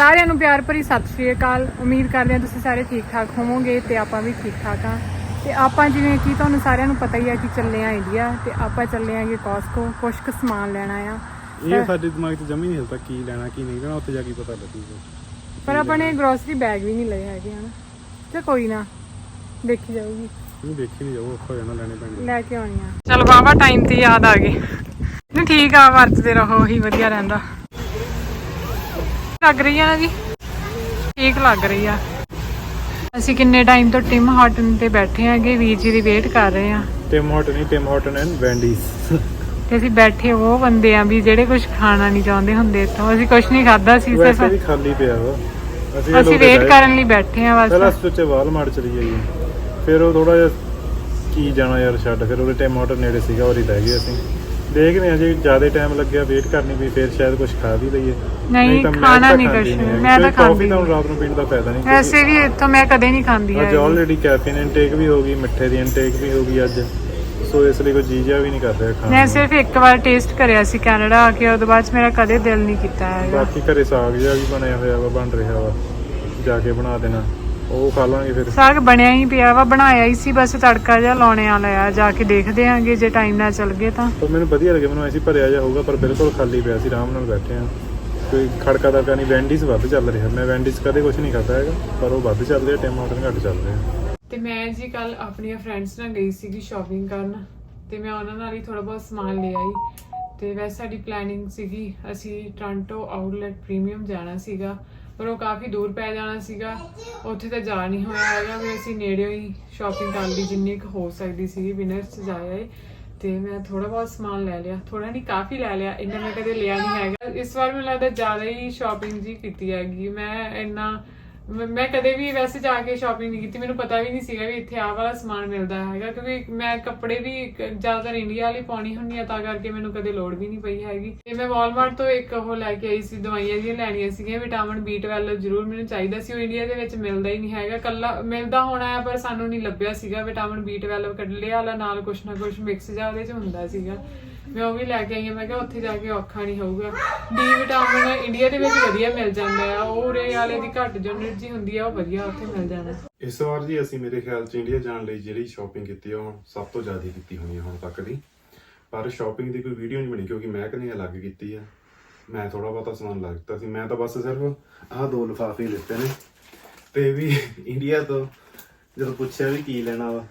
ਸਾਰਿਆਂ ਨੂੰ ਪਿਆਰ ਭਰੀ ਸਤਿ ਸ਼੍ਰੀ ਅਕਾਲ। ਉਮੀਦ ਕਰਦੇ ਹਾਂ ਤੁਸੀਂ ਸਾਰੇ ਠੀਕ ਠਾਕ ਹੋਵੋਗੇ ਤੇ ਆਪਾਂ ਵੀ ਠੀਕ ਠਾਕ ਆ ਤੇ ਆਪਾਂ ਜਿਵੇਂ ਕਿ ਤੁਹਾਨੂੰ ਸਾਰਿਆਂ ਨੂੰ ਪਤਾ ਹੀ ਆ ਕਿ ਚੱਲੇ ਆ ਇੰਡੀਆ ਤੇ ਆਪਾਂ ਚੱਲੇ ਆਂਗੇ ਕਾਸਕੋ ਕੁਝ ਕੁ ਸਮਾਨ ਲੈਣਾ ਆ। ਇਹ ਸਾਡੇ ਦਿਮਾਗ 'ਚ ਜਮੀ ਨਹੀਂ ਹਿਲਦਾ ਕੀ ਲੈਣਾ ਕੀ ਨਹੀਂ ਲੈਣਾ ਉੱਥੇ ਜਾ ਕੇ ਪਤਾ ਲੱਗੂਗਾ ਪਰ ਆਪਾਂ ਨੇ ਗਰੋਸਰੀ ਬੈਗ ਵੀ ਨਹੀਂ ਲਏ ਹੈਗੇ ਹਨ। ਤੇ ਕੋਈ ਨਾ ਦੇਖੀ ਜਾਊਗੀ। ਨਹੀਂ ਦੇਖੀ ਨਹੀਂ ਜਾਊ ਔਖਾ ਜਾਂਦਾ ਲੈਣੇ ਪੈਣਗੇ ਲੈ ਕੇ ਆਉਣੀ ਆ। ਚਲ ਬਾਬਾ ਟਾਈਮ ਤੇ ਯਾਦ ਆ ਗਈ ਨਹੀਂ ਠੀਕ ਆ ਵਰਤਦੇ ਰਹੋ ਹੀ ਵਧੀਆ ਰਹਿੰਦਾ। ਲੱਗ ਰਹੀ ਆ ਨਾ ਜੀ? ਠੀਕ ਲੱਗ ਰਹੀ ਆ। ਅਸੀਂ ਕਿੰਨੇ ਟਾਈਮ ਤੋਂ ਟਿਮ ਹਾਰਟਨ ਤੇ ਬੈਠੇ ਆਂਗੇ ਵੀਰ ਜੀ ਦੀ ਵੇਟ ਕਰ ਰਹੇ ਆ। ਟਿਮ ਹਾਰਟਨ ਨਹੀਂ ਟਿਮ ਹਾਰਟਨ ਐਂਡ ਵੈਂਡੀਜ਼ ਤੇ ਅਸੀਂ ਬੈਠੇ ਉਹ ਬੰਦੇ ਆ ਵੀ ਜਿਹੜੇ ਕੁਝ ਖਾਣਾ ਨਹੀਂ ਚਾਹੁੰਦੇ ਹੁੰਦੇ ਇੱਥੋਂ। ਅਸੀਂ ਕੁਝ ਨਹੀਂ ਖਾਦਾ ਸੀ ਵੈਸੇ ਵੀ ਖਾਲੀ ਪਿਆ ਵਾ ਅਸੀਂ ਵੇਟ। ਕਰਨ ਲਈ ਬੈਠੇ ਆ ਪਹਿਲਾਂ ਬਸ ਸੋਚੇ ਵਾਲਮਾਰਟ ਚਲੀ ਜਾਈਏ। ਫਿਰ ਉਹ ਥੋੜਾ ਜਿਹਾ ਕੀ ਜਾਣਾ ਯਾਰ ਛੱਡ। ਫਿਰ ਉਹਦੇ ਟਿਮ ਹਾਰਟਨ ਨੇੜੇ ਸੀਗਾ ਉਹ ਹੀ ਰਹਿ ਗਏ ਅਸੀਂ। ਦੇਖਦੇ ਹਾਂ ਜੇ ਜ਼ਿਆਦਾ ਟਾਈਮ ਲੱਗਿਆ ਵੇਟ ਕਰਨੀ ਵੀ ਫਿਰ ਸ਼ਾਇਦ ਕੁਝ ਖਾ ਵੀ ਲਈਏ। ਨਹੀਂ, ਤਾਂ ਮੈਂ ਖਾਣਾ ਤਾਂ ਨਹੀਂ ਖਾਂਦੀ ਕੁਛ, ਹੈਗੀ। ਮੈਂ ਤਾਂ ਕਿਉਂਕਿ ਖਾਂਦੀ ਤਾਂ ਹੁਣ ਰਾਤ ਨੂੰ ਪੀਣ ਦਾ ਫਾਇਦਾ ਨਹੀਂ ਵੈਸੇ ਵੀ ਇੱਥੋਂ ਮੈਂ ਕਦੇ ਨਹੀਂ ਖਾਂਦੀ ਅੱਜ ਹੈਗੀ। ਆਲਰੇਡੀ ਕੈਫੀਨ ਇਨਟੇਕ ਵੀ ਹੋ ਗਈ ਮਿੱਠੇ ਦੀ ਇਨਟੇਕ ਵੀ ਹੋ ਗਈ ਅੱਜ। ਸੋ ਇਸ ਲਈ ਕੋਈ ਜੀਜਾ ਵੀ ਨਹੀਂ ਕਰ ਰਿਹਾ ਖਾਣ ਮੈਂ ਨੂੰ। ਸਿਰਫ ਇੱਕ ਵਾਰ ਟੇਸਟ ਕਰਿਆ ਸੀ ਕੈਨੇਡਾ ਆ ਕੇ ਉਹਦੇ ਬਾਅਦ 'ਚ ਮੇਰਾ ਕਦੇ ਦਿਲ ਨਹੀਂ ਕੀਤਾ ਹੈਗਾ। ਬਾਕੀ ਘਰੇ ਸਾਗ ਜਿਹਾ ਵੀ ਬਣਿਆ ਹੋਇਆ ਵਾ ਬਣ ਰਿਹਾ ਵਾ। ਜਾ ਕੇ ਬਣਾ ਦੇਣਾ। ਉਹ ਖਾ ਲਾਂਗੇ ਫਿਰ। ਸਾਗ ਬਣਿਆ ਹੀ ਪਿਆ ਵਾ ਬਣਾਇਆ ਹੀ ਸੀ ਬਸ ਤੜਕਾ ਜਿਹਾ ਲਾਉਣੇ ਆ ਜਾ ਕੇ ਦੇਖਦੇ ਆਂਗੇ ਜੇ ਟਾਈਮ ਨਾਲ ਚੱਲ ਗਏ ਤਾਂ। ਪਰ ਮੈਨੂੰ ਵਧੀਆ ਲੱਗਿਆ ਮੈਨੂੰ ਐਸੀ ਭਰਿਆ ਜਿਹਾ ਹੋਊਗਾ ਪਰ ਬਿਲਕੁਲ ਖਾਲੀ ਪਿਆ ਸੀ ਆਰਾਮ ਨਾਲ ਬੈਠੇ ਆ। ਕੋਈ ਖੜਕਾ ਦੜਕਾ ਨਹੀਂ ਵੈਂਡੀਜ਼ ਵੱਧ ਚੱਲ ਰਿਹਾ। ਮੈਂ ਵੈਂਡੀਜ਼ ਕਦੇ ਕੁਝ ਨਹੀਂ ਖਾਦਾ ਹੈਗਾ ਪਰ ਉਹ ਵੱਧ ਚੱਲ ਰਿਹਾ ਟਿਮ ਹਾਰਟਨ ਘੱਟ ਚੱਲ ਰਿਹਾ। ਤੇ ਮੈਂ ਜੀ ਕੱਲ ਆਪਣੀਆਂ ਫਰੈਂਡਸ ਨਾਲ ਗਈ ਸੀਗੀ ਸ਼ਾਪਿੰਗ ਕਰਨ ਤੇ ਮੈਂ ਉਹਨਾਂ ਨਾਲ ਹੀ ਥੋੜਾ ਬਹੁਤ ਸਮਾਨ ਲੈ ਆਈ। ਤੇ ਵੈਸੇ ਸਾਡੀ ਪਲੈਨਿੰਗ ਸੀਗੀ ਅਸੀਂ ਟ੍ਰਾਂਟੋ ਆਊਟਲੈਟ ਪ੍ਰੀਮੀਅਮ ਜਾਣਾ ਸੀਗਾ। ਪਰ ਉਹ ਕਾਫੀ ਦੂਰ ਪੈ ਜਾਣਾ ਸੀਗਾ। ਉੱਥੇ ਤਾਂ ਜਾ ਨਹੀਂ ਹੋਇਆ ਹੈਗਾ ਵੀ ਅਸੀਂ ਨੇੜਿਓਂ ਹੀ ਸ਼ਾਪਿੰਗ ਕਰ ਲਈ, ਜਿੰਨੀ ਕੁ ਹੋ ਸਕਦੀ ਸੀ ਵਿਨਰਸ ਚ ਜਾਇਆ ਏ ਤੇ ਮੈਂ ਥੋੜਾ ਬਹੁਤ ਸਮਾਨ ਲੈ ਲਿਆ। ਥੋੜਾ ਨਹੀਂ, ਕਾਫੀ ਲੈ ਲਿਆ, ਇੰਨਾ ਮੈਂ ਕਦੇ ਲਿਆ ਨਹੀਂ ਹੈਗਾ। ਇਸ ਵਾਰ ਮੈਨੂੰ ਲੱਗਦਾ ਜ਼ਿਆਦਾ ਹੀ ਸ਼ਾਪਿੰਗ ਜੀ ਕੀਤੀ ਹੈਗੀ। ਮੈਂ ਇੰਨਾ ਮੈਂ ਮੈਂ ਕਦੇ ਵੀ ਵੈਸੇ ਜਾ ਕੇ ਸ਼ਾਪਿੰਗ ਨਹੀਂ ਕੀਤੀ। ਮੈਨੂੰ ਪਤਾ ਵੀ ਨਹੀਂ ਸੀਗਾ ਵੀ ਇੱਥੇ ਆਹ ਵਾਲਾ ਸਮਾਨ ਮਿਲਦਾ ਹੈਗਾ, ਕਿਉਂਕਿ ਮੈਂ ਕੱਪੜੇ ਵੀ ਇੱਕ ਜ਼ਿਆਦਾਤਰ ਇੰਡੀਆ ਵਾਲੀ ਪਾਉਣੀ ਹੁੰਦੀ ਆ, ਤਾਂ ਕਰਕੇ ਮੈਨੂੰ ਕਦੇ ਲੋੜ ਵੀ ਨਹੀਂ ਪਈ ਹੈਗੀ। ਤੇ ਮੈਂ ਵਾਲਮਾਰਟ ਤੋਂ ਇੱਕ ਉਹ ਲੈ ਕੇ ਆਈ ਸੀ, ਦਵਾਈਆਂ ਜਿਹੀਆਂ ਲੈਣੀਆਂ ਸੀਗੀਆਂ ਵਿਟਾਮਿਨ B12 ਜ਼ਰੂਰ ਮੈਨੂੰ ਚਾਹੀਦਾ ਸੀ। ਉਹ ਇੰਡੀਆ ਦੇ ਵਿੱਚ ਮਿਲਦਾ ਹੀ ਨਹੀਂ ਹੈਗਾ। ਕੱਲਾ ਮਿਲਦਾ ਹੋਣਾ ਹੈ ਪਰ ਸਾਨੂੰ ਨਹੀਂ ਲੱਭਿਆ ਸੀਗਾ। ਵਿਟਾਮਿਨ B12 ਕੱਢ ਲਿਆ ਵਾਲਾ ਨਾਲ ਕੁਛ ਨਾ ਕੁਛ ਮਿਕਸ ਜਿਹਾ ਉਹਦੇ ਚ ਹੁੰਦਾ ਸੀਗਾ। ਮੈਂ ਉਹ ਵੀ ਲੈ ਕੇ ਆਈ ਹਾਂ, ਮੈਂ ਕਿਹਾ ਉੱਥੇ ਜਾ ਕੇ ਔਖਾ ਨਹੀਂ ਹੋਊਗਾ। ਡੀ ਵਿਟਾਮਿਨ ਇੰਡੀਆ ਦੇ ਵਿੱਚ ਵਧੀਆ ਮਿਲ ਜਾਂਦਾ ਆ, ਉਹ ਉਰੇ ਵਾਲੇ ਦੀ ਘੱਟ ਯੂਨਿਟ ਜੀ ਹੁੰਦੀ ਆ, ਉਹ ਵਧੀਆ ਉੱਥੇ ਮਿਲ ਜਾਣਾ ਇਸ ਵਾਰ ਜੀ ਅਸੀਂ ਮੇਰੇ ਖਿਆਲ ਚ ਇੰਡੀਆ ਜਾਣ ਲਈ ਜਿਹੜੀ ਸ਼ਾਪਿੰਗ ਕੀਤੀ ਉਹ ਸਭ ਤੋਂ ਜ਼ਿਆਦਾ ਕੀਤੀ ਹੋਣੀ ਆ ਹੁਣ ਤੱਕ ਦੀ। ਪਰ ਸ਼ਾਪਿੰਗ ਦੀ ਕੋਈ ਵੀਡੀਓ ਨਹੀਂ ਬਣੀ, ਕਿਉਂਕਿ ਮੈਂ ਕਨੇ ਅਲੱਗ ਕੀਤੀ ਆ। ਮੈਂ ਥੋੜਾ ਬਹੁਤਾ ਸਮਾਨ ਲੱਗ ਦਿੱਤਾ ਸੀ, ਮੈਂ ਤਾਂ ਬਸ ਸਿਰਫ ਆਹ ਦੋ ਲਿਫਾਫੇ ਹੀ ਲਿੱਤੇ ਨੇ। ਤੇ ਵੀ ਇੰਡੀਆ ਤੋਂ ਜਦੋਂ ਪੁੱਛਿਆ ਵੀ ਕੀ ਲੈਣਾ ਵਾ,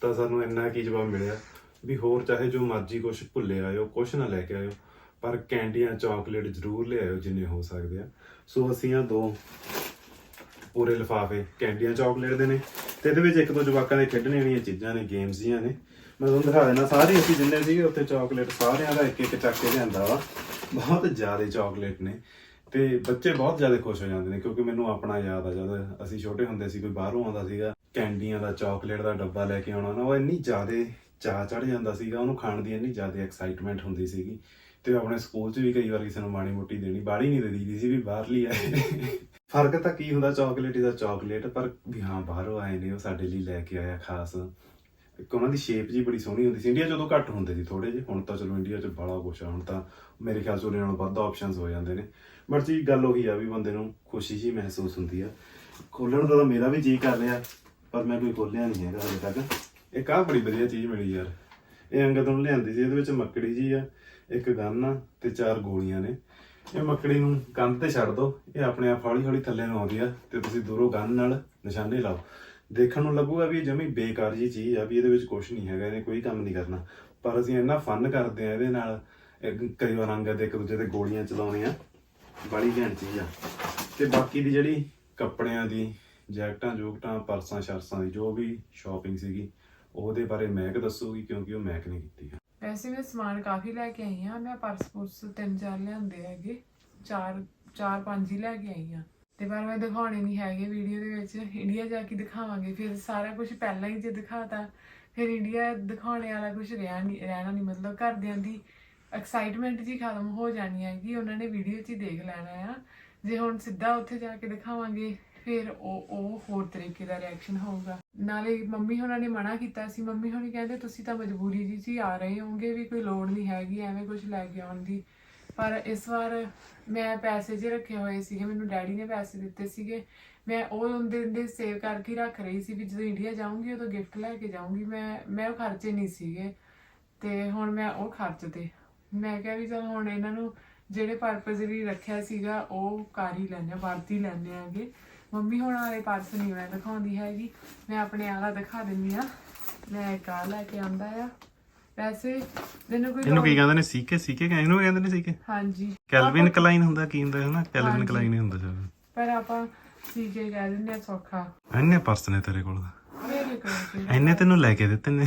ਤਾਂ ਸਾਨੂੰ ਇੰਨਾ ਕੀ ਜਵਾਬ ਮਿਲਿਆ। ਵੀ ਹੋਰ ਚਾਹੇ ਜੋ ਮਰਜ਼ੀ ਕੁਝ ਭੁੱਲੇ ਆਇਓ ਕੁਝ ਨਾ ਲੈ ਕੇ ਆਇਓ, ਪਰ ਕੈਂਡੀਆਂ ਚਾਕਲੇਟ ਜ਼ਰੂਰ ਲਿਆਇਓ ਜਿੰਨੇ ਹੋ ਸਕਦੇ ਆ। ਸੋ ਅਸੀਂ ਆ ਦੋ ਪੂਰੇ ਲਿਫਾਫੇ ਕੈਂਡੀਆਂ ਚਾਕਲੇਟ ਦੇ ਨੇ। ਤੇ ਇਹਦੇ ਵਿੱਚ ਇੱਕ ਦੋ ਜਵਾਕਾਂ ਦੇ ਖੇਡਣੇ ਵਾਲੀਆਂ ਚੀਜ਼ਾਂ ਨੇ ਗੇਮਸ ਜੀਆਂ ਨੇ। ਮੈਂ ਤੁਹਾਨੂੰ ਦਿਖਾ ਦੇਣਾ, ਸਾਰੇ ਅਸੀਂ ਜਿੰਨੇ ਸੀਗੇ ਉੱਥੇ ਚਾਕਲੇਟ ਸਾਰਿਆਂ ਦਾ ਇੱਕ ਇੱਕ ਚੱਕ ਕੇ ਲਿਆਂਦਾ ਵਾ। ਬਹੁਤ ਜ਼ਿਆਦਾ ਚਾਕਲੇਟ ਨੇ ਤੇ ਬੱਚੇ ਬਹੁਤ ਜ਼ਿਆਦਾ ਖੁਸ਼ ਹੋ ਜਾਂਦੇ ਨੇ ਕਿਉਂਕਿ ਮੈਨੂੰ ਆਪਣਾ ਯਾਦ ਆ ਜਦ ਅਸੀਂ ਛੋਟੇ ਹੁੰਦੇ ਸੀ, ਕੋਈ ਬਾਹਰੋਂ ਆਉਂਦਾ ਸੀਗਾ, ਕੈਂਡੀਆਂ ਦਾ ਚਾਕਲੇਟ ਦਾ ਡੱਬਾ ਲੈ ਕੇ ਆਉਣਾ, ਨਾ ਉਹ ਇੰਨੀ ਜ਼ਿਆਦਾ ਚਾਹ ਚੜ ਜਾਂਦਾ ਸੀਗਾ, ਉਹਨੂੰ ਖਾਣ ਦੀ ਇੰਨੀ ਜ਼ਿਆਦਾ ਐਕਸਾਈਟਮੈਂਟ ਹੁੰਦੀ ਸੀਗੀ ਤੇ ਆਪਣੇ ਸਕੂਲ 'ਚ ਵੀ ਕਈ ਵਾਰ ਕਿਸੇ ਨੂੰ ਮਾਣੀ ਮੋਟੀ ਦੇਣੀ ਬਾੜੀ ਨਹੀਂ ਦੇਦੀ ਸੀ ਵੀ ਬਾਹਰਲੀ ਆਏ ਫ਼ਰਕ ਤਾਂ ਕੀ ਹੁੰਦਾ ਚਾਕਲੇਟ ਦਾ ਚਾਕਲੇਟ ਪਰ ਵੀ ਹਾਂ, ਬਾਹਰੋਂ ਆਏ ਨੇ ਉਹ ਸਾਡੇ ਲਈ ਲੈ ਕੇ ਆਇਆ ਖਾਸ। ਇੱਕ ਉਹਨਾਂ ਦੀ ਸ਼ੇਪ ਜੀ ਬੜੀ ਸੋਹਣੀ ਹੁੰਦੀ ਸੀ। ਇੰਡੀਆ 'ਚ ਉਦੋਂ ਘੱਟ ਹੁੰਦੇ ਸੀ ਥੋੜੇ ਜਿਹੇ, ਹੁਣ ਤਾਂ ਚਲੋ ਇੰਡੀਆ 'ਚ ਬੜਾ ਕੁਛ ਆ, ਹੁਣ ਤਾਂ ਮੇਰੇ ਖਿਆਲ 'ਚ ਉਹਦੇ ਨਾਲੋਂ ਵੱਧ ਆਪਸ਼ਨਸ ਹੋ ਜਾਂਦੇ ਨੇ। ਬਟ ਜੀ ਗੱਲ ਉਹੀ ਆ ਵੀ ਬੰਦੇ ਨੂੰ ਖੁਸ਼ੀ ਜੀ ਮਹਿਸੂਸ ਹੁੰਦੀ ਆ। ਖੋਲਣ ਦਾ ਤਾਂ ਮੇਰਾ ਵੀ ਜੀ ਕਰ ਰਿਹਾ, ਪਰ ਮੈਂ ਕੋਈ ਖੋਲਿਆ ਨਹੀਂ ਹੈਗਾ ਹਜੇ ਤੱਕ। ਇੱਕ ਆਹ ਬੜੀ ਵਧੀਆ ਚੀਜ਼ ਮਿਲੀ ਯਾਰ। ਇਹ ਅੰਗਦ ਨੂੰ ਲਿਆਂਦੀ ਸੀ, ਇਹਦੇ ਵਿੱਚ ਮੱਕੜੀ ਜੀ ਆ, ਇੱਕ ਗਨ ਆ ਤੇ ਚਾਰ ਗੋਲੀਆਂ ਨੇ। ਇਹ ਮੱਕੜੀ ਨੂੰ ਕੰਧ ਤੇ ਛੱਡ ਦੋ, ਇਹ ਆਪਣੇ ਆਪ ਹੌਲੀ ਹੌਲੀ ਥੱਲੇ ਨੂੰ ਆਉਂਦੀ ਆ ਤੇ ਤੁਸੀਂ ਦੂਰੋਂ ਗਨ ਨਾਲ ਨਿਸ਼ਾਨੇ ਲਾਓ। ਦੇਖਣ ਨੂੰ ਲੱਗੂਗਾ ਵੀ ਇਹ ਜਮੀ ਬੇਕਾਰ ਜੀ ਚੀਜ਼ ਆ, ਵੀ ਇਹਦੇ ਵਿੱਚ ਕੁਝ ਨਹੀਂ ਹੈਗਾ, ਇਹਨੇ ਕੋਈ ਕੰਮ ਨਹੀਂ ਕਰਨਾ। ਪਰ ਅਸੀਂ ਇੰਨਾ ਫਨ ਕਰਦੇ ਆ ਇਹਦੇ ਨਾਲ ਕਈ ਵਾਰ ਅੰਗਦ ਇੱਕ ਦੂਜੇ ਤੇ ਗੋਲੀਆਂ ਚਲਾਉਣੇ ਆ, ਬੜੀ ਘੈਂਟ ਚੀਜ਼ ਆ। ਤੇ ਬਾਕੀ ਦੀ ਜਿਹੜੀ ਕੱਪੜਿਆਂ ਦੀ ਜੈਕਟਾਂ, ਜੋਕਟਾਂ, ਪਰਸਾਂ, ਸ਼ਰਸਾਂ ਦੀ, ਜੋ ਵੀ ਸ਼ਾਪਿੰਗ ਸੀਗੀ ਉਹਦੇ ਬਾਰੇ ਮਹਿਕ ਦੱਸੂਗੀ ਕਿਉਂਕਿ ਉਹ ਮਹਿਕ ਨੇ ਕੀਤੀ ਆ ਵੈਸੇ ਮੈਂ ਸਮਾਨ ਕਾਫੀ ਲੈ ਕੇ ਆਈ ਹਾਂ। ਮੈਂ ਪਰਸ ਪੁਰਸ ਤਿੰਨ ਚਾਰ ਲਿਆਂਦੇ ਹੈਗੇ। ਚਾਰ ਚਾਰ ਪੰਜ ਹੀ ਲੈ ਕੇ ਆਈ ਹਾਂ। ਤੇ ਪਰ ਮੈਂ ਦਿਖਾਉਣੇ ਨਹੀਂ ਹੈਗੇ ਵੀਡੀਓ ਦੇ ਵਿੱਚ। ਇੰਡੀਆ ਜਾ ਕੇ ਦਿਖਾਵਾਂਗੇ। ਫਿਰ ਸਾਰਾ ਕੁਝ ਪਹਿਲਾਂ ਹੀ ਜੇ ਦਿਖਾਤਾ, ਫਿਰ ਇੰਡੀਆ ਦਿਖਾਉਣੇ ਵਾਲਾ ਕੁਝ ਰਿਹਾ ਨਹੀਂ ਰਹਿਣਾ ਨਹੀਂ ਮਤਲਬ ਘਰਦਿਆਂ ਦੀ ਐਕਸਾਈਟਮੈਂਟ ਜੀ ਖਤਮ ਹੋ ਜਾਣੀ ਹੈਗੀ। ਉਹਨਾਂ ਨੇ ਵੀਡੀਓ 'ਚ ਹੀ ਦੇਖ ਲੈਣਾ ਆ। ਜੇ ਹੁਣ ਸਿੱਧਾ ਉੱਥੇ ਜਾ ਕੇ ਦਿਖਾਵਾਂਗੇ ਫਿਰ ਉਹ ਉਹ ਹੋਰ ਤਰੀਕੇ ਦਾ ਰਿਐਕਸ਼ਨ ਹੋਊਗਾ। ਨਾਲੇ ਮੰਮੀ ਹੋਣਾ ਨੇ ਮਨਾ ਕੀਤਾ ਸੀ। ਮੰਮੀ ਹੋਣੀ ਕਹਿੰਦੇ, ਤੁਸੀਂ ਤਾਂ ਮਜਬੂਰੀ ਜੀ ਜੀ ਆ ਰਹੇ ਹੋਗੇ ਵੀ ਕੋਈ ਲੋੜ ਨਹੀਂ ਹੈਗੀ, ਐਵੇਂ ਕੁਝ ਲੈ ਕੇ ਆਉਣ ਦੀ। ਪਰ ਇਸ ਵਾਰ ਮੈਂ ਪੈਸੇ ਜੇ ਰੱਖੇ ਹੋਏ ਸੀਗੇ, ਮੈਨੂੰ ਡੈਡੀ ਨੇ ਪੈਸੇ ਦਿੱਤੇ ਸੀਗੇ। ਮੈਂ ਉਹ ਦਿਨ ਦੇ ਸੇਵ ਕਰਕੇ ਰੱਖ ਰਹੀ ਸੀ ਵੀ ਜਦੋਂ ਇੰਡੀਆ ਜਾਊਂਗੀ, ਉਦੋਂ ਗਿਫਟ ਲੈ ਕੇ ਜਾਊਂਗੀ। ਮੈਂ ਮੈਂ ਉਹ ਖਰਚੇ ਨਹੀਂ ਸੀਗੇ। ਤੇ ਹੁਣ ਮੈਂ ਉਹ ਖਰਚਤੇ ਮੈਂ ਕਿਹਾ ਵੀ ਚਲ ਹੁਣ ਇਹਨਾਂ ਨੂੰ ਜਿਹੜੇ ਪਰਪਸ ਲਈ ਰੱਖਿਆ ਸੀਗਾ, ਉਹ ਕਰ ਹੀ ਲੈਣੇ ਵਰਤ ਹੀ ਲੈਣੇ ਆਗੇ ਮੰਮੀ ਹੁਣ ਵਾਲੇ ਪਰਸ ਨਹੀਂ ਮੈਂ ਦਿਖਾਉਂਦੀ ਹੈਗੀ। ਮੈਂ ਆਪਣੇ ਆਲਾ ਦਿਖਾ ਦਿੰਦੀ ਆ ਮੈਂ ਇੱਕ ਆਹ ਲੈ ਕੇ ਆਂਦਾ ਆ। ਵੈਸੇ ਮੈਨੂੰ ਕੋਈ ਇਹਨੂੰ ਕੀ ਕਹਿੰਦੇ ਨੇ? ਸੀਕੇ? ਸੀਕੇ ਕਹਿੰਦੇ ਇਹਨੂੰ ਕਹਿੰਦੇ ਨੇ ਸੀਕੇ? ਹਾਂਜੀ। ਕੈਲਵਿਨ ਕਲਾਈਨ ਹੁੰਦਾ ਕੀ ਹੁੰਦਾ ਹੈ ਨਾ? ਕੈਲਵਿਨ। ਕਲਾਈਨ ਹੀ ਹੁੰਦਾ ਸ਼ਾਇਦ ਪਰ ਆਪਾਂ ਸੀਕੇ ਕਹਿ ਦਿੰਦੇ ਆ ਸੌਖਾ। ਇੰਨੇ ਪਰਸ ਨੇ ਤੇਰੇ ਕੋਲ। ਮੇਰੇ ਕੋਲ ਸੀ। ਇੰਨੇ ਤੈਨੂੰ ਲੈ ਕੇ ਦਿੱਤੇ ਨੇ।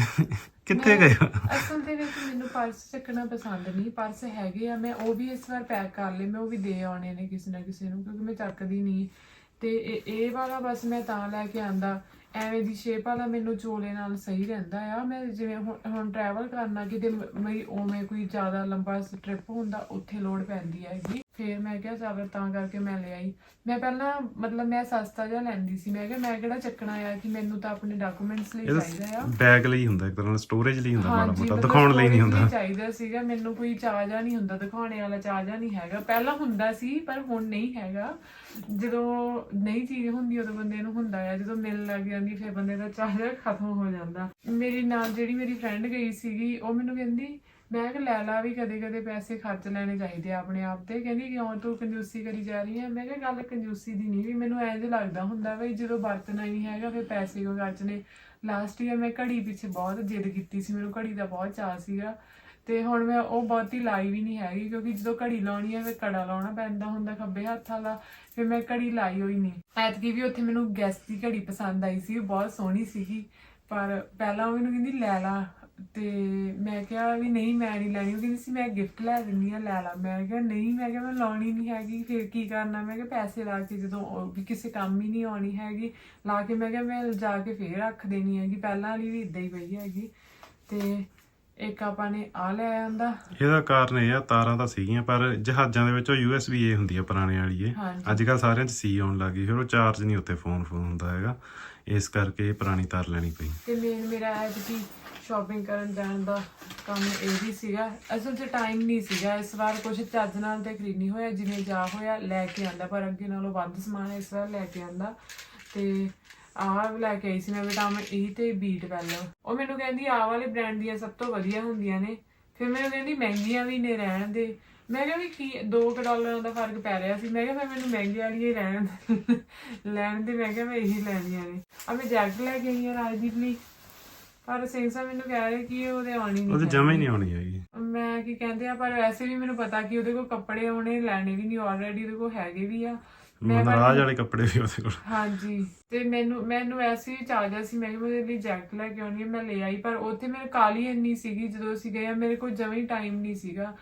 ਕਿੱਥੇ ਗਏ ਹੋ? ਅਸਲ ਦੇ ਵਿੱਚ ਮੈਨੂੰ ਪਰਸ ਚੱਕਣਾ ਪਸੰਦ ਨਹੀਂ। ਪਰਸ ਹੈਗੇ ਆ ਮੈਂ ਉਹ ਵੀ ਇਸ ਵਾਰ ਪੈਕ ਕਰ ਲਏ ਮੈਂ ਉਹ ਵੀ ਦੇ ਆਉਣੇ ਨੇ ਕਿਸੇ ਨਾ ਕਿਸੇ ਨੂੰ ਕਿਉਂਕਿ ਮੈਂ ਚੱਕਦੀ ਨਹੀਂ। ਤੇ ਇਹ ਵਾਲਾ ਬਸ ਮੈਂ ਤਾਂ ਲੈ ਕੇ ਆਂਦਾ। ਐਵੇਂ ਦੀ ਸ਼ੇਪ ਵਾਲਾ ਮੈਨੂੰ ਚੋਲੇ ਨਾਲ ਸਹੀ ਰਹਿੰਦਾ ਆ। ਮੈਂ ਜਿਵੇਂ ਹੁਣ- ਹੁਣ ਟਰੈਵਲ ਕਰਨਾ ਕਿਤੇ ਮੇਰੀ ਉਵੇਂ ਕੋਈ ਜ਼ਿਆਦਾ ਲੰਬਾ ਟ੍ਰਿਪ ਹੁੰਦਾ, ਉੱਥੇ ਲੋੜ ਪੈਂਦੀ ਹੈਗੀ ਫਿਰ ਮੈਂ ਕਿਹਾ ਚੱਲ ਤਾਂ ਕਰਕੇ ਮੈਂ ਲੈ ਆਈ। ਮੈਂ ਪਹਿਲਾਂ ਮਤਲਬ ਮੈਂ ਸਸਤਾ ਜਿਹਾ ਲੈਂਦੀ ਸੀ। ਮੈਂ ਕਿਹਾ ਮੈਂ ਕਿਹੜਾ ਚੱਕਣਾ ਆ ਕਿ ਮੈਨੂੰ ਤਾਂ ਆਪਣੇ ਡਾਕੂਮੈਂਟਸ ਲਈ ਚਾਹੀਦਾ ਆ। ਬੈਗ ਲਈ ਹੁੰਦਾ ਇੱਕ ਤਰ੍ਹਾਂ ਸਟੋਰੇਜ ਲਈ ਹੁੰਦਾ ਮਾੜਾ ਮੋਟਾ। ਦਿਖਾਉਣ ਲਈ ਨਹੀਂ ਹੁੰਦਾ। ਚਾਹੀਦਾ ਸੀਗਾ। ਮੈਨੂੰ ਕੋਈ ਚਾਜਾ ਨਹੀਂ ਹੁੰਦਾ। ਦਿਖਾਉਣੇ ਵਾਲਾ ਚਾਜਾ ਨਹੀਂ ਹੈਗਾ। ਪਹਿਲਾਂ ਹੁੰਦਾ ਸੀ ਪਰ ਹੁਣ ਨਹੀਂ ਹੈਗਾ। ਜਦੋਂ ਨਹੀਂ ਚੀਜ਼ ਹੁੰਦੀ ਉਦੋਂ ਬੰਦੇ ਨੂੰ ਹੁੰਦਾ ਆ। ਜਦੋਂ ਮਿਲਣ ਲੱਗ ਜਾਂਦੀ ਫਿਰ ਬੰਦੇ ਦਾ ਚਾਜਾ ਖਤਮ ਹੋ ਜਾਂਦਾ। ਮੇਰੀ ਨਾਲ ਜਿਹੜੀ ਮੇਰੀ ਫਰੈਂਡ ਗਈ ਸੀਗੀ ਉਹ ਮੈਨੂੰ ਕਹਿੰਦੀ ਮੈਂ ਕਿਹਾ ਲੈ ਲਾ ਵੀ ਕਦੇ ਕਦੇ ਪੈਸੇ ਖਰਚ ਲੈਣੇ ਚਾਹੀਦੇ ਆ ਆਪਣੇ ਆਪ ਤੇ। ਕਹਿੰਦੀ ਕਿਉਂ ਤੂੰ ਕੰਜੂਸੀ ਕਰੀ ਜਾ ਰਹੀ ਹੈ ਮੈਂ ਕਿਹਾ ਗੱਲ ਕੰਜੂਸੀ ਦੀ ਨਹੀਂ ਵੀ ਮੈਨੂੰ ਐਂ ਜਿਹਾ ਲੱਗਦਾ ਹੁੰਦਾ ਵੀ ਜਦੋਂ ਵਰਤਣਾ ਹੀ ਨਹੀਂ ਹੈਗਾ ਫਿਰ ਪੈਸੇ ਕਿਉਂ ਖਰਚਣੇ। ਲਾਸਟ ਈਅਰ ਮੈਂ ਘੜੀ ਪਿੱਛੇ ਬਹੁਤ ਜਿੱਦ ਕੀਤੀ ਸੀ। ਮੈਨੂੰ ਘੜੀ ਦਾ ਬਹੁਤ ਚਾਅ ਸੀਗਾ। ਤੇ ਹੁਣ ਮੈਂ ਉਹ ਬਹੁਤੀ ਲਾਈ ਵੀ ਨਹੀਂ ਹੈਗੀ ਕਿਉਂਕਿ ਜਦੋਂ ਘੜੀ ਲਾਉਣੀ ਹੈ ਫਿਰ ਕੜਾ ਲਾਉਣਾ ਪੈਂਦਾ ਹੁੰਦਾ ਖੱਬੇ ਹੱਥ ਵਾਲਾ ਫਿਰ ਮੈਂ ਘੜੀ ਲਾਈ ਹੋਈ ਨਹੀਂ। ਐਤਕੀ ਵੀ ਉੱਥੇ ਮੈਨੂੰ ਗੈਸ ਦੀ ਘੜੀ ਪਸੰਦ ਆਈ ਸੀ। ਉਹ ਬਹੁਤ ਸੋਹਣੀ ਸੀਗੀ। ਪਰ ਪਹਿਲਾਂ ਉਹ ਮੈਨੂੰ ਕਹਿੰਦੀ, ਲੈ ਲਾ ਤੇ ਮੈਂ ਕਿਹਾ ਵੀ ਨਹੀਂ ਮੈਂ ਨਹੀਂ ਲੈਣੀ। ਉਹ ਕਹਿੰਦੀ ਸੀ ਮੈਂ ਗਿਫਟ ਲੈ ਦਿੰਦੀ ਆ ਲੈ ਲਾ। ਮੈਂ ਕਿਹਾ ਨਹੀਂ ਮੈਂ ਕਿਹਾ ਮੈਂ ਲਾਉਣੀ ਨਹੀਂ ਹੈਗੀ। ਫਿਰ ਕੀ ਕਰਨਾ? ਮੈਂ ਕਿਹਾ ਪੈਸੇ ਲਾ ਕੇ ਜਦੋਂ ਉਹ ਵੀ ਕਿਸੇ ਕੰਮ ਹੀ ਨਹੀਂ ਆਉਣੀ ਹੈਗੀ ਲਾ ਕੇ ਮੈਂ ਕਿਹਾ ਮੈਂ ਜਾ ਕੇ ਫੇਰ ਰੱਖ ਦੇਣੀ ਹੈਗੀ। ਪਹਿਲਾਂ ਵਾਲੀ ਵੀ ਇਦਾਂ ਹੀ ਪਈ ਹੈਗੀ। ਤੇ ਇੱਕ ਆਪਾਂ ਨੇ ਆ ਲੈ ਆਂਦਾ। ਇਹਦਾ ਕਾਰਨ ਇਹ ਆ ਤਾਰਾਂ ਤਾਂ ਸੀਗੀਆਂ ਪਰ ਜਹਾਜ਼ਾਂ ਦੇ ਵਿੱਚ ਉਹ USB A ਹੁੰਦੀ ਆ ਪੁਰਾਣੇ ਵਾਲੀ ਇਹ। ਹਾਂਜੀ। ਅੱਜ ਕੱਲ ਸਾਰਿਆਂ 'ਚ C ਆਉਣ ਲੱਗੀ ਫਿਰ ਉਹ ਚਾਰਜ ਨਹੀਂ ਉੱਤੇ ਫੋਨ ਫੋਨ ਹੁੰਦਾ ਹੈਗਾ। ਇਸ ਕਰਕੇ ਇਹ ਪੁਰਾਣੀ ਤਾਰ ਲੈਣੀ ਪਈ। ਤੇ ਮੇਨ ਮੇਰਾ ਐਤਕੀ ਸ਼ਾਪਿੰਗ ਕਰਨ ਜਾਣ ਦਾ ਕੰਮ ਇਹ ਵੀ ਸੀਗਾ। ਅਸਲ 'ਚ ਟਾਈਮ ਨਹੀਂ ਸੀਗਾ। ਇਸ ਵਾਰ ਕੁਝ ਚੱਜ ਨਾਲ ਤੇ ਖਰੀਦਣੀ ਹੋਇਆ, ਜਿਵੇਂ ਜਾ ਹੋਇਆ, ਲੈ ਕੇ ਆਂਦਾ। ਪਰ ਅੱਗੇ ਨਾਲੋਂ ਵੱਧ ਸਮਾਨ ਇਸ ਵਾਰ ਲੈ ਕੇ ਆਂਦਾ। ਤੇ ਆਹ ਲੈ ਕੇ ਆਈ ਸੀ ਮੈਂ ਵਿਟਾਮਿਨ ਈ ਤੇ B12 ਉਹ ਮੈਨੂੰ ਕਹਿੰਦੀ ਆਹ ਵਾਲੇ ਬ੍ਰਾਂਡ ਦੀਆਂ ਸਭ ਤੋਂ ਵਧੀਆ ਹੁੰਦੀਆਂ ਨੇ। ਫਿਰ ਮੈਨੂੰ ਕਹਿੰਦੀ ਮਹਿੰਗੀਆਂ ਵੀ ਨੇ ਰਹਿਣ ਦੇ। ਮੈਂ ਕਿਹਾ ਵੀ ਕੀ 2 ਡਾਲਰਾਂ ਦਾ ਫ਼ਰਕ ਪੈ ਰਿਹਾ ਸੀ। ਮੈਂ ਕਿਹਾ ਫਿਰ ਮੈਨੂੰ ਮਹਿੰਗੀ ਵਾਲੀ ਹੀ ਰਹਿਣ। ਲੈਣ ਦੇ ਮੈਂ ਕਿਹਾ ਮੈਂ ਇਹੀ ਲੈਣੀਆਂ ਨੇ। ਆ ਮੈਂ ਜੈਕਟ ਲੈ ਕੇ ਆਈ ਹਾਂ ਰਾਜਦੀਪ ਲਈ। ਪਰ ਸਿੰਘ ਸਾਹਿਬ ਮੈਨੂੰ ਕਹਿ ਰਹੇ ਕਿ ਉਹਦੇ ਆਉਣੀ ਨਹੀਂ ਉਹਦੇ। ਜਮਾ ਹੀ ਨਹੀਂ ਆਉਣੀ ਹੈਗੀ। ਮੈਂ ਕੀ ਕਹਿੰਦੇ ਆ ਪਰ ਵੈਸੇ ਵੀ ਮੈਨੂੰ ਪਤਾ ਕਿ ਉਹਦੇ ਕੋਲ ਕੱਪੜੇ ਉਹਨੇ ਲੈਣੇ ਵੀ ਨਹੀਂ ਆਲਰੇਡੀ ਉਹਦੇ ਕੋਲ ਹੈਗੇ ਵੀ ਆ। ਮੈਂ ਮਨਰਾਜ ਵਾਲੇ ਕੱਪੜੇ ਵੀ ਉਹਦੇ ਕੋਲ। ਹਾਂਜੀ। ਤੇ ਮੈਨੂੰ ਮੈਨੂੰ ਵੈਸੇ ਹੀ ਚਾਹ ਗਿਆ ਸੀ ਮੈਂ ਮੇਰੇ ਲਈ ਜੈਕਟ ਲੈ ਕੇ ਆਉਣੀ ਹੈ ਮੈਂ ਲੈ ਆਈ ਪਰ ਉੱਥੇ ਮੇਰੇ ਕਾਲੀ ਇੰਨੀ ਸੀਗੀ ਜਦੋਂ ਅਸੀਂ ਗਏ ਆ, ਮੇਰੇ ਕੋਲ ਜਮਾਂ ਹੀ ਟਾਈਮ ਨਹੀਂ ਸੀਗਾ।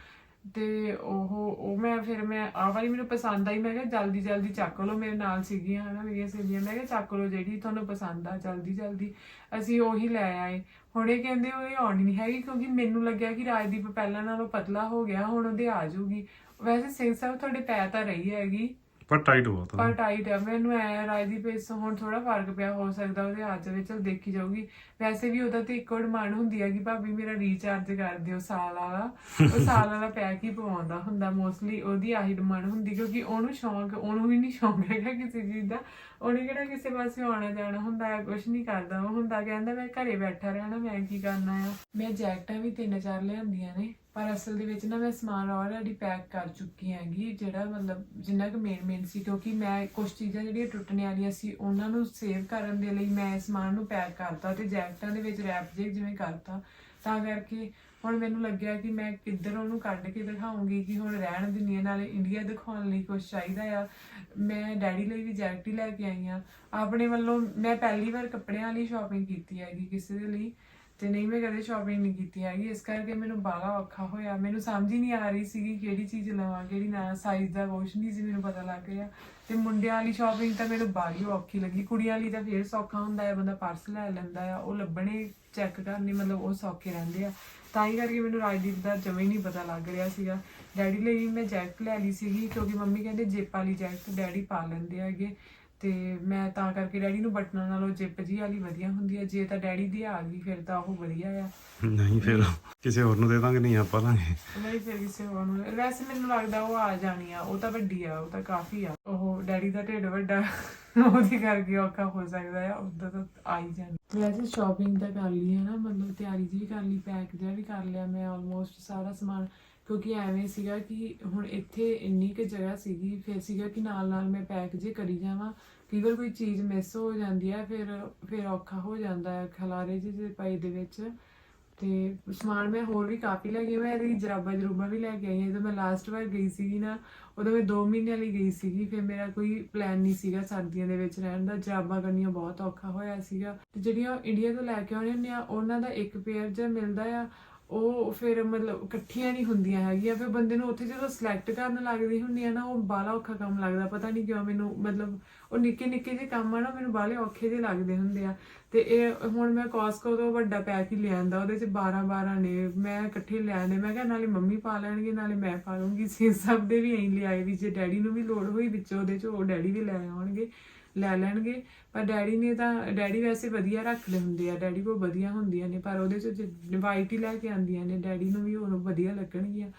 ਤੇ ਉਹ ਉਹ ਮੈਂ ਫਿਰ ਮੈਂ ਆਹ ਵਾਲੀ ਮੈਨੂੰ ਪਸੰਦ ਆਈ, ਮੈਂ ਕਿਹਾ ਜਲਦੀ ਜਲਦੀ ਚੱਕ ਲਓ, ਮੇਰੇ ਨਾਲ ਸੀਗੀਆਂ ਹਨਾ, ਮੇਰੀਆਂ ਸਹੇਲੀਆਂ, ਮੈਂ ਕਿਹਾ ਚੱਕ ਲਓ ਜਿਹੜੀ ਤੁਹਾਨੂੰ ਪਸੰਦ ਆ, ਜਲਦੀ ਜਲਦੀ। ਅਸੀਂ ਉਹੀ ਲੈ ਆਏ। ਹੁਣ ਇਹ ਕਹਿੰਦੇ ਉਹ ਇਹ ਆਉਣੀ ਨਹੀਂ ਹੈਗੀ, ਕਿਉਂਕਿ ਮੈਨੂੰ ਲੱਗਿਆ ਕਿ ਰਾਜਦੀਪ ਪਹਿਲਾਂ ਨਾਲੋਂ ਪਤਲਾ ਹੋ ਗਿਆ, ਹੁਣ ਉਹਦੇ ਆ ਜਾਊਗੀ। ਵੈਸੇ ਸਿੰਘ ਸਾਹਿਬ ਤੁਹਾਡੇ ਪੈ ਤਾਂ ਰਹੀ ਹੈਗੀ। ਪਰ ਟਾਈਟ ਬਹੁਤ ਆ ਪਰ ਟਾਈਟ ਆ। ਮੈਨੂੰ ਐ ਰਾਜਦੀਪ ਇਸ ਹੁਣ ਥੋੜਾ ਫ਼ਰਕ ਪਿਆ ਹੋ ਸਕਦਾ ਉਹਦੇ ਹੱਥ ਵਿੱਚ ਚਲ ਦੇਖੀ ਜਾਊਗੀ। ਵੈਸੇ ਵੀ ਉਹਦਾ ਤੇ ਇੱਕੋ ਡਿਮਾਂਡ ਹੁੰਦੀ ਹੈ ਕਿ ਭਾਬੀ ਮੇਰਾ ਰੀਚਾਰਜ ਕਰ ਦਿਓ ਸਾਲ ਵਾਲਾ। ਉਹ ਸਾਲ ਵਾਲਾ ਪੈਕ ਹੀ ਪਵਾਉਂਦਾ ਹੁੰਦਾ ਮੋਸਟਲੀ ਉਹਦੀ ਆਹੀ ਡਿਮਾਂਡ ਹੁੰਦੀ ਕਿਉਂਕਿ ਉਹਨੂੰ ਸ਼ੌਂਕ ਉਹਨੂੰ ਵੀ ਨਹੀਂ ਸ਼ੌਂਕ ਹੈਗਾ ਕਿਸੇ ਚੀਜ਼ ਦਾ। ਉਹਨੇ ਕਿਹੜਾ ਕਿਸੇ ਪਾਸੇ ਆਉਣਾ ਜਾਣਾ ਹੁੰਦਾ ਹੈ ਕੁਝ ਨਹੀਂ ਕਰਦਾ। ਉਹ ਹੁੰਦਾ ਕਹਿੰਦਾ, ਮੈਂ ਘਰੇ ਬੈਠਾ ਰਹਿਣਾ, ਮੈਂ ਕੀ ਕਰਨਾ ਆ? ਮੈਂ ਜੈਕਟਾਂ ਵੀ ਤਿੰਨ ਚਾਰ ਲਿਆਂਦੀਆਂ ਨੇ, ਪਰ ਅਸਲ ਦੇ ਵਿੱਚ ਨਾ ਮੈਂ ਸਮਾਨ ਆਲਰੇਡੀ ਪੈਕ ਕਰ ਚੁੱਕੀ ਹੈਗੀ, ਜਿਹੜਾ ਮਤਲਬ ਜਿੰਨਾ ਕੁ ਮੇਨ ਮੇਨ ਸੀ, ਕਿਉਂਕਿ ਮੈਂ ਕੁਝ ਚੀਜ਼ਾਂ ਜਿਹੜੀਆਂ ਟੁੱਟਣ ਵਾਲੀਆਂ ਸੀ, ਉਹਨਾਂ ਨੂੰ ਸੇਵ ਕਰਨ ਦੇ ਲਈ ਮੈਂ ਸਮਾਨ ਨੂੰ ਪੈਕ ਕਰਤਾ ਤੇ ਜੈਕਟਾਂ ਦੇ ਵਿੱਚ ਰੈਪ ਜੇ ਜਿਵੇਂ ਕਰਤਾ, ਤਾਂ ਕਰਕੇ ਹੁਣ ਮੈਨੂੰ ਲੱਗਿਆ ਕਿ ਮੈਂ ਕਿੱਧਰ ਉਹਨੂੰ ਕੱਢ ਕੇ ਦਿਖਾਉਂਗੀ ਕਿ ਹੁਣ ਰਹਿਣ ਦਿੰਨੀ ਆ, ਨਾਲੇ ਇੰਡੀਆ ਦਿਖਾਉਣ ਲਈ ਕੁਝ ਚਾਹੀਦਾ ਆ। ਮੈਂ ਡੈਡੀ ਲਈ ਵੀ ਜੈਕਟ ਹੀ ਲੈ ਕੇ ਆਈ ਆ। ਆਪਣੇ ਵੱਲੋਂ ਮੈਂ ਪਹਿਲੀ ਵਾਰ ਕੱਪੜਿਆਂ ਲਈ ਸ਼ਾਪਿੰਗ ਕੀਤੀ ਹੈਗੀ ਕਿਸੇ ਦੇ ਲਈ। ਤੇ ਨਹੀਂ ਮੈਂ ਕਦੇ ਸ਼ਾਪਿੰਗ ਨਹੀਂ ਕੀਤੀ ਹੈਗੀ, ਇਸ ਕਰਕੇ ਮੈਨੂੰ ਬਾਲਾ ਔਖਾ ਹੋਇਆ। ਮੈਨੂੰ ਸਮਝ ਹੀ ਨਹੀਂ ਆ ਰਹੀ ਸੀਗੀ ਕਿਹੜੀ ਚੀਜ਼ ਲਵਾਂ, ਕਿਹੜੀ ਨਾ ਸਾਈਜ਼ ਦਾ ਕੁਛ ਨਹੀਂ ਸੀ ਮੈਨੂੰ ਪਤਾ ਲੱਗ ਰਿਹਾ। ਤੇ ਮੁੰਡਿਆਂ ਵਾਲੀ ਸ਼ਾਪਿੰਗ ਤਾਂ ਮੈਨੂੰ ਬਾਲੀ ਔਖੀ ਲੱਗੀ। ਕੁੜੀਆਂ ਵਾਲੀ ਤਾਂ ਫੇਰ ਸੌਖਾ ਹੁੰਦਾ ਹੈ, ਬੰਦਾ ਪਰਸ ਲੈ ਲੈਂਦਾ ਆ, ਉਹ ਲੱਭਣੇ ਚੈੱਕ ਕਰਨੇ ਮਤਲਬ ਉਹ ਸੌਖੇ ਰਹਿੰਦੇ ਆ। ਤਾਂ ਹੀ ਕਰਕੇ ਮੈਨੂੰ ਰਾਜਦੀਪ ਦਾ ਜਮੇ ਨਹੀਂ ਪਤਾ ਲੱਗ ਰਿਹਾ ਸੀਗਾ। ਡੈਡੀ ਲਈ ਮੈਂ ਜੈਕਟ ਲੈ ਲਈ ਸੀਗੀ, ਕਿਉਂਕਿ ਮੰਮੀ ਕਹਿੰਦੇ ਜੇਪਾਂ ਵਾਲੀ ਜੈਕਟ ਡੈਡੀ ਪਾ ਲੈਂਦੇ ਹੈਗੇ। ਤੇ ਮੈਂ ਤਾਂ ਕਰਕੇ ਡੈਡੀ ਨੂੰ ਬਟਨਾਂ ਨਾਲੋਂ ਜਿੱਪ ਜੀ ਵਾਲੀ ਵਧੀਆ ਹੁੰਦੀ ਹੈ ਜੇ ਤਾਂ ਡੈਡੀ ਦੀ ਆ ਗਈ ਫਿਰ ਤਾਂ ਉਹ ਵਧੀਆ ਆ। ਨਹੀਂ ਫਿਰ ਕਿਸੇ ਹੋਰ ਨੂੰ ਦੇ ਦਾਂਗੇ ਨਹੀਂ ਆਪਾਂ ਲਾਂਗੇ। ਨਹੀਂ ਫਿਰ ਕਿਸੇ ਹੋਰ ਨੂੰ। ਵੈਸੇ ਮੈਨੂੰ ਲੱਗਦਾ ਉਹ ਆ ਜਾਣੀ ਆ। ਉਹ ਤਾਂ ਵੱਡੀ ਆ ਉਹ ਤਾਂ ਕਾਫੀ ਆ। ਉਹ ਡੈਡੀ ਦਾ ਢਿੱਡ ਵੱਡਾ ਉਹਦੇ ਕਰਕੇ ਔਖਾ ਹੋ ਸਕਦਾ ਆ। ਉਦੋਂ ਤਾਂ ਆ ਹੀ ਜਾਣੀ ਵੈਸੇ ਸ਼ਾਪਿੰਗ ਤਾਂ ਕਰ ਲਈ ਹੈ ਨਾ ਮਤਲਬ ਤਿਆਰੀ ਜੀ ਕਰ ਲਈ ਪੈਕ ਜਿਹਾ ਵੀ ਕਰ ਲਿਆ। ਮੈਂ ਆਲਮੋਸਟ ਸਾਰਾ ਸਮਾਨ ਕਿਉਂਕਿ ਐਵੇਂ ਸੀਗਾ ਕਿ ਹੁਣ ਇੱਥੇ ਇੰਨੀ ਕੁ ਜਗ੍ਹਾ ਸੀਗੀ, ਫਿਰ ਸੀਗਾ ਕਿ ਨਾਲ ਨਾਲ ਮੈਂ ਪੈਕ ਜੇ ਕਰੀ ਜਾਵਾਂ, ਕਈ ਵਾਰ ਕੋਈ ਚੀਜ਼ ਮਿਸ ਹੋ ਜਾਂਦੀ ਆ, ਫਿਰ ਫਿਰ ਔਖਾ ਹੋ ਜਾਂਦਾ ਹੈ ਖਲਾਰੇ ਜਿਹੇ ਪਾਈ ਦੇ ਵਿੱਚ। ਤੇ ਸਮਾਨ ਮੈਂ ਹੋਰ ਵੀ ਕਾਫੀ ਲੈ ਗਈ ਮੈਂ ਇਹਦੀ ਜਰਾਬਾਂ ਜਰੂਬਾਂ ਵੀ ਲੈ ਕੇ ਆਈ ਹਾਂ ਜਦੋਂ ਮੈਂ ਲਾਸਟ ਵਾਰ ਗਈ ਸੀਗੀ ਨਾ, ਉਦੋਂ ਮੈਂ 2 ਮਹੀਨਿਆਂ ਲਈ ਗਈ ਸੀਗੀ, ਫਿਰ ਮੇਰਾ ਕੋਈ ਪਲਾਨ ਨਹੀਂ ਸੀਗਾ ਸਰਦੀਆਂ ਦੇ ਵਿੱਚ ਰਹਿਣ ਦਾ। ਜਰਾਬਾਂ ਕਰਨੀਆਂ ਬਹੁਤ ਔਖਾ ਹੋਇਆ ਸੀਗਾ। ਤੇ ਜਿਹੜੀਆਂ ਇੰਡੀਆ ਤੋਂ ਲੈ ਕੇ ਆਉਣੇ ਹੁੰਦੇ ਆ ਉਹਨਾਂ ਦਾ ਇੱਕ ਪੇਅਰ ਜਿਹਾ ਮਿਲਦਾ ਆ ਉਹ ਫਿਰ ਮਤਲਬ ਇਕੱਠੀਆਂ ਨਹੀਂ ਹੁੰਦੀਆਂ ਹੈਗੀਆਂ, ਫਿਰ ਬੰਦੇ ਨੂੰ ਉੱਥੇ ਜਦੋਂ ਸਿਲੈਕਟ ਕਰਨ ਲੱਗਦੀ ਹੁੰਦੀ ਆ ਨਾ, ਉਹ ਬਾਲਾ ਔਖਾ ਕੰਮ ਲੱਗਦਾ, ਪਤਾ ਨਹੀਂ ਕਿਉਂ ਮੈਨੂੰ ਮਤਲਬ ਉਹ ਨਿੱਕੇ ਨਿੱਕੇ ਜਿਹੇ ਕੰਮ ਆ ਨਾ, ਮੈਨੂੰ ਬਾਲੇ ਔਖੇ ਜਿਹੇ ਲੱਗਦੇ ਹੁੰਦੇ ਆ। ਤੇ ਇਹ ਹੁਣ ਮੈਂ ਕਾਸਕੋ ਤੋਂ ਵੱਡਾ ਪੈਕ ਹੀ ਲਿਆਂਦਾ ਉਹਦੇ ਚ 12 12 ਨੇ, ਮੈਂ ਇਕੱਠੇ ਲਿਆਂਦੇ ਮੈਂ ਕਿਹਾ ਨਾਲੇ ਮੰਮੀ ਪਾ ਲੈਣਗੇ, ਨਾਲੇ ਮੈਂ ਪਾ ਲੂੰਗੀ ਸੇ ਸਭ ਦੇ ਵੀ ਐਂ ਲਿਆਏ ਵੀ ਜੇ ਡੈਡੀ ਨੂੰ ਵੀ ਲੋੜ ਹੋਈ ਵਿੱਚੋਂ ਉਹਦੇ ਚ ਉਹ ਡੈਡੀ ਵੀ ਲੈ ਆਉਣਗੇ। ਲੈ ਲੈਣਗੇ। ਪਰ ਡੈਡੀ ਨੇ ਤਾਂ, ਡੈਡੀ ਵੈਸੇ ਵਧੀਆ ਰੱਖਦੇ ਹੁੰਦੇ ਆ। ਡੈਡੀ ਕੋਲ ਵਧੀਆ ਹੁੰਦੀਆਂ ਨੇ, ਪਰ ਉਹਦੇ ਚ ਵਾਈਟ ਹੀ ਲੈ ਕੇ ਆਉਂਦੀਆਂ ਨੇ। ਡੈਡੀ ਨੂੰ ਵੀ ਹੋਰ ਵਧੀਆ ਲੱਗਣਗੀਆਂ।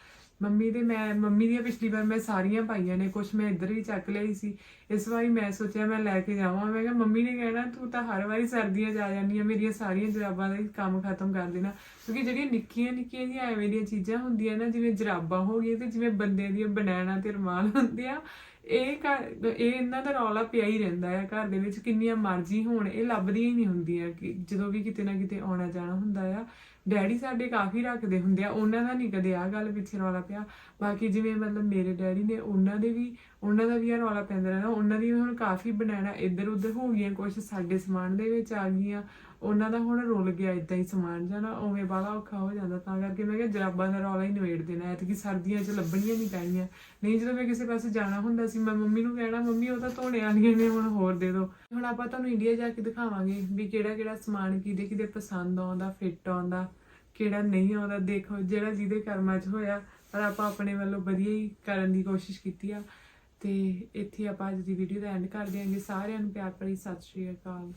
ਮੰਮੀ ਦੇ ਮੈਂ, ਮੰਮੀ ਦੀਆਂ ਪਿਛਲੀ ਵਾਰ ਮੈਂ ਸਾਰੀਆਂ ਪਾਈਆਂ ਨੇ। ਕੁਝ ਮੈਂ ਇੱਧਰ ਵੀ ਚੱਕ ਲਈ ਸੀ। ਇਸ ਵਾਰੀ ਮੈਂ ਸੋਚਿਆ ਮੈਂ ਲੈ ਕੇ ਜਾਵਾਂ। ਮੈਂ ਕਿਹਾ, ਮੰਮੀ ਨੇ ਕਹਿਣਾ, ਤੂੰ ਤਾਂ ਹਰ ਵਾਰੀ ਸਰਦੀਆਂ ਜਾ ਆ ਜਾਂਦੀ ਆ। ਮੇਰੀਆਂ ਸਾਰੀਆਂ ਜਰਾਬਾਂ ਦਾ ਹੀ ਕੰਮ ਖਤਮ ਕਰ ਦੇਣਾ। ਕਿਉਂਕਿ ਜਿਹੜੀਆਂ ਨਿੱਕੀਆਂ ਨਿੱਕੀਆਂ ਜਿਹੀਆਂ ਐਵੇਂ ਦੀਆਂ ਚੀਜ਼ਾਂ ਹੁੰਦੀਆਂ ਨਾ, ਜਿਵੇਂ ਜਰਾਬਾਂ ਹੋ ਗਈਆਂ ਤੇ ਜਿਵੇਂ ਬੰਦਿਆਂ ਦੀਆਂ ਬਨੈਣਾ ਤੇ ਰੁਮਾਲ ਹੁੰਦੇ ਆ ਇਹ ਘਰ, ਇਹ ਇਹਨਾਂ ਦਾ ਰੌਲਾ ਪਿਆ ਹੀ ਰਹਿੰਦਾ ਹੈ ਘਰ ਦੇ ਵਿੱਚ, ਕਿੰਨੀਆਂ ਮਰਜ਼ੀ ਹੋਣ, ਇਹ ਲੱਭਦੀਆਂ ਹੀ ਨਹੀਂ ਹੁੰਦੀਆਂ ਕਿ ਜਦੋਂ ਵੀ ਕਿਤੇ ਨਾ ਕਿਤੇ ਆਉਣਾ ਜਾਣਾ ਹੁੰਦਾ ਆ। ਡੈਡੀ ਸਾਡੇ ਕਾਫੀ ਰੱਖਦੇ ਹੁੰਦੇ ਆ, ਉਹਨਾਂ ਦਾ ਨਹੀਂ ਕਦੇ ਆ ਗੱਲ ਪਿੱਛੇ ਰੌਲਾ ਪਿਆ। ਬਾਕੀ ਜਿਵੇਂ ਮਤਲਬ ਮੇਰੇ ਡੈਡੀ ਨੇ, ਉਹਨਾਂ ਦੇ ਵੀ, ਉਹਨਾਂ ਦਾ ਵੀ ਆ ਰੌਲਾ ਪੈਂਦਾ ਰਹਿੰਦਾ। ਉਹਨਾਂ ਦੀ ਹੁਣ ਕਾਫੀ ਬਣਾਣਾ ਇੱਧਰ ਉੱਧਰ ਹੋ ਗਈਆਂ ਕੁਝ ਸਾਡੇ ਸਮਾਨ ਦੇ ਵਿੱਚ ਆ ਗਈਆਂ ਉਹਨਾਂ ਦਾ ਹੁਣ ਰੁਲ ਗਿਆ ਇਦਾਂ ਹੀ ਸਮਾਨ ਜਾਣਾ ਉਵੇਂ ਬਾਲਾ ਔਖਾ ਹੋ ਜਾਂਦਾ। ਤਾਂ ਕਰਕੇ ਮੈਂ ਕਿਹਾ ਜਰਾਬਾਂ ਦਾ ਰੌਲਾ ਹੀ ਨਵੇੜ ਦੇਣਾ, ਐਤਕੀ ਸਰਦੀਆਂ 'ਚ ਲੱਭਣੀਆਂ ਨਹੀਂ ਪੈਣੀਆਂ। ਨਹੀਂ ਜਦੋਂ ਮੈਂ ਕਿਸੇ ਪਾਸੇ ਜਾਣਾ ਹੁੰਦਾ ਸੀ, ਮੈਂ ਮੰਮੀ ਨੂੰ ਕਹਿਣਾ, ਮੰਮੀ, ਉਹ ਤਾਂ ਧੋਣੇ ਵਾਲੀਆਂ ਨੇ, ਹੁਣ ਹੋਰ ਦੇ ਦਿਓ ਹੁਣ ਆਪਾਂ ਤੁਹਾਨੂੰ ਇੰਡੀਆ ਜਾ ਕੇ ਦਿਖਾਵਾਂਗੇ ਵੀ ਕਿਹੜਾ ਕਿਹੜਾ ਸਮਾਨ ਕਿਹਦੇ ਕਿਹਦੇ ਪਸੰਦ ਆਉਂਦਾ ਫਿੱਟ ਆਉਂਦਾ, ਕਿਹੜਾ ਨਹੀਂ ਆਉਂਦਾ। ਦੇਖੋ, ਜਿਹੜਾ ਜਿਹਦੇ ਕਰਮਾਂ 'ਚ ਹੋਇਆ, ਪਰ ਆਪਾਂ ਆਪਣੇ ਵੱਲੋਂ ਵਧੀਆ ਹੀ ਕਰਨ ਦੀ ਕੋਸ਼ਿਸ਼ ਕੀਤੀ ਆ। ਤੇ ਇੱਥੇ ਆਪਾਂ ਅੱਜ ਦੀ ਵੀਡੀਓ ਦਾ ਐਂਡ ਕਰ ਦਿਆਂਗੇ। ਸਾਰਿਆਂ ਨੂੰ ਪਿਆਰ ਭਰੀ ਸਤਿ ਸ਼੍ਰੀ ਅਕਾਲ।